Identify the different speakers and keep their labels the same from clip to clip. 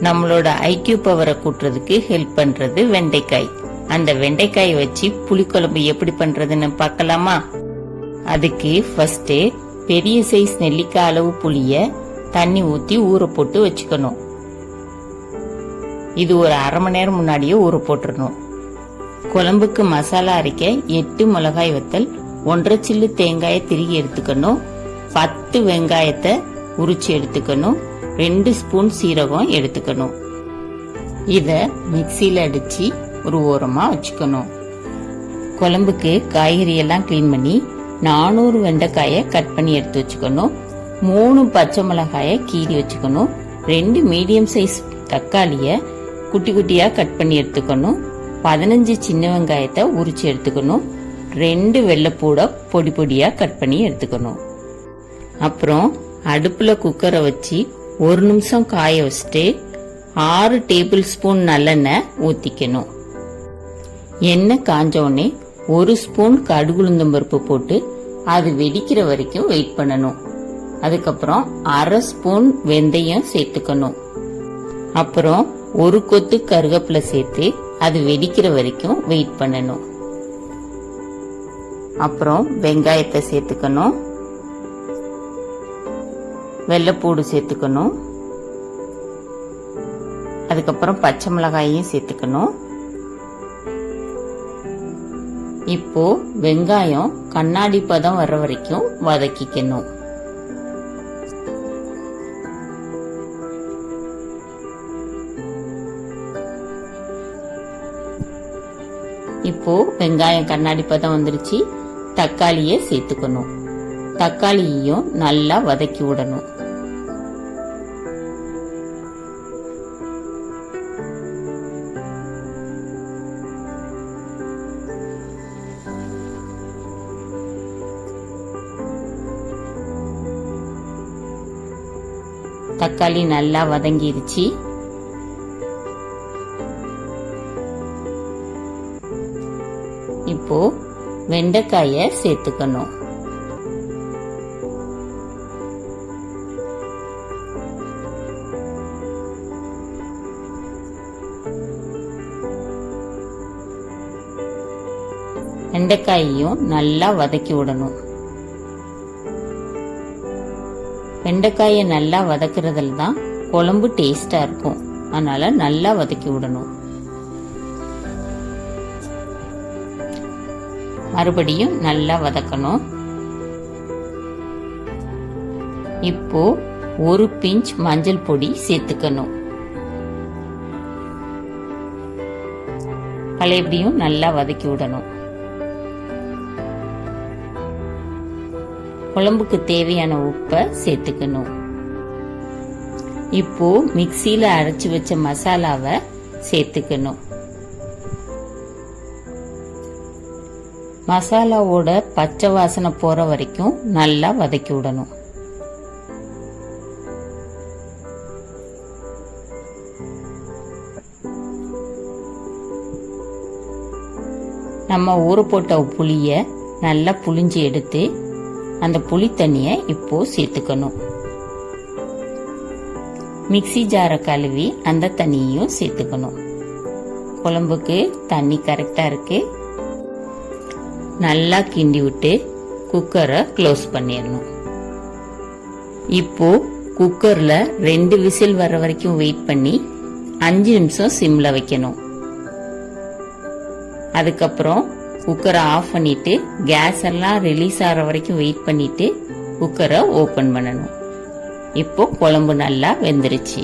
Speaker 1: நம்மளோட ஐக்யூ பவரை கூட்டுறதுக்கு ஹெல்ப் பண்றது வெண்டைக்காய். அந்த வெண்டைக்காய் வச்சு புளிக்குழம்பு எப்படி பண்றதுன்னு பார்க்கலாமா? அதுக்கு ஃபர்ஸ்ட் பெரிய சைஸ் நெல்லிக்காய் அளவு புளிய தண்ணி ஊத்தி ஊற போட்டு வச்சுக்கணும். இது ஒரு அரை மணி நேரம் முன்னாடியே ஊற போட்டுறணும். குழம்புக்கு மசாலா அரைக்க எட்டு மிளகாய் வத்தல் ஒன்றரை சில்லு தேங்காயை திருகி எடுத்துக்கணும். பத்து வெங்காயத்தை உரிச்சு எடுத்துக்கணும். ரெண்டு ஸ்பூன் சீரகம் எடுத்துக்கணும். இத மிக்சியில அடிச்சு ஒரு ஓரமா வச்சுக்கணும். குழம்புக்கு காய்கறி எல்லாம் க்ளீன் பண்ணி நானூறு வெண்டைக்காயை கட் பண்ணி எடுத்து வச்சுக்கணும். மூணு பச்சை மிளகாயை கீறி வச்சுக்கணும். ரெண்டு மீடியம் சைஸ் தக்காளிய குட்டி குட்டியா கட் பண்ணி எடுத்துக்கணும். பதினஞ்சு சின்ன வெங்காயத்தை உரிச்சு எடுத்துக்கணும். ரெண்டு வெள்ளைப்பூடை பொடி பொடியா கட் பண்ணி எடுத்துக்கணும். அப்புறம் அடுப்புல குக்கரை வச்சு ஒரு நிமிஷம் காய வச்சுட்டு ஆறு டேபிள் ஸ்பூன் நல்லெண்ணெய் ஊற்றிக்கணும் எண்ணெய் காஞ்சோடனே ஒரு ஸ்பூன் கடுகுளுந்தம் பருப்பு போட்டு அது வெடிக்கிற வரைக்கும் வெயிட் பண்ணணும். அதுக்கப்புறம் அரை ஸ்பூன் வெந்தயம் சேர்த்துக்கணும். அப்புறம் ஒரு கொத்து கருவேப்பிலை சேர்த்து அது வெடிக்கிற வரைக்கும் வெயிட் பண்ணணும். அப்புறம் வெங்காயத்தை சேர்த்துக்கணும். வெள்ளைப்பூடு சேர்த்துக்கணும். அதுக்கப்புறம் பச்சை மிளகாயையும் சேர்த்துக்கணும். இப்போ வெங்காயம் கண்ணாடி பதம் வர வரைக்கும் வதக்கிக்கணும். இப்போ வெங்காயம் கண்ணாடி பதம் வந்துருச்சு. தக்காளியை சேர்த்துக்கணும். தக்காளியையும் நல்லா வதக்கி விடணும். தக்காளி நல்லா வதங்கிருச்சு. இப்போ வெண்டைக்காய சேர்த்துக்கணும். வெண்டைக்காயையும் நல்லா வதக்கி விடணும். வெண்டைக்காயை நல்லா வதக்குறதுல தான் குழம்பு டேஸ்டா இருக்கும். அதனால நல்லா வதக்கி விடணும். மறுபடியும் நல்லா வதக்கணும். இப்போ ஒரு பிஞ்ச் மஞ்சள் பொடி சேர்த்துக்கணும். பழையபடியும் நல்லா வதக்கி விடணும். குழம்புக்கு தேவையான உப்பை சேர்த்துக்கணும். இப்போ மிக்சியில அரைச்சு வச்ச மசாலாவை சேர்த்துக்கணும். மசாலாவோட பச்சை வாசனை போற வரைக்கும் நல்லா வதக்கி விடணும். நம்ம ஊற போட்ட புளிய நல்லா புளிஞ்சு எடுத்து அந்த புளி தண்ணியை இப்போ சேர்த்துக்கணும். மிக்ஸி ஜாரை கழுவி அந்த தண்ணியையும் சேர்த்துக்கணும். குழம்புக்கு தண்ணி கரெக்டாக இருக்கு. நல்லா கிண்டி விட்டு குக்கரை க்ளோஸ் பண்ணிடணும். இப்போ குக்கரில் ரெண்டு விசில் வர வரைக்கும் வெயிட் பண்ணி அஞ்சு நிமிஷம் சிம்ல வைக்கணும். அதுக்கப்புறம் குக்கரை ஆஃப் பண்ணிட்டு கேஸ் எல்லாம் ரிலீஸ் ஆகிற வரைக்கும் வெயிட் பண்ணிட்டு குக்கரை ஓப்பன் பண்ணணும். இப்போ குழம்பு நல்லா வெந்துருச்சு.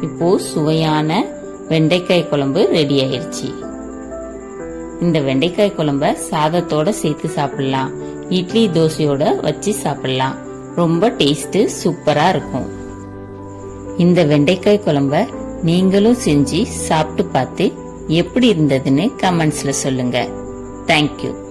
Speaker 1: இப்போ சுவையான வெண்டைக்காய் குழம்பு ரெடி ஆயிருச்சு. இந்த வெண்டைக்காய் குழம்ப சாதத்தோட சேர்த்து சாப்பிடலாம். இட்லி தோசையோட வச்சு சாப்பிடலாம். ரொம்ப டேஸ்ட் சூப்பரா இருக்கும். இந்த வெண்டைக்காய் குழம்ப நீங்களும் செஞ்சு சாப்பிட்டு பார்த்து எப்படி இருந்ததுன்னு கமெண்ட்ஸ்ல சொல்லுங்க. தேங்க்யூ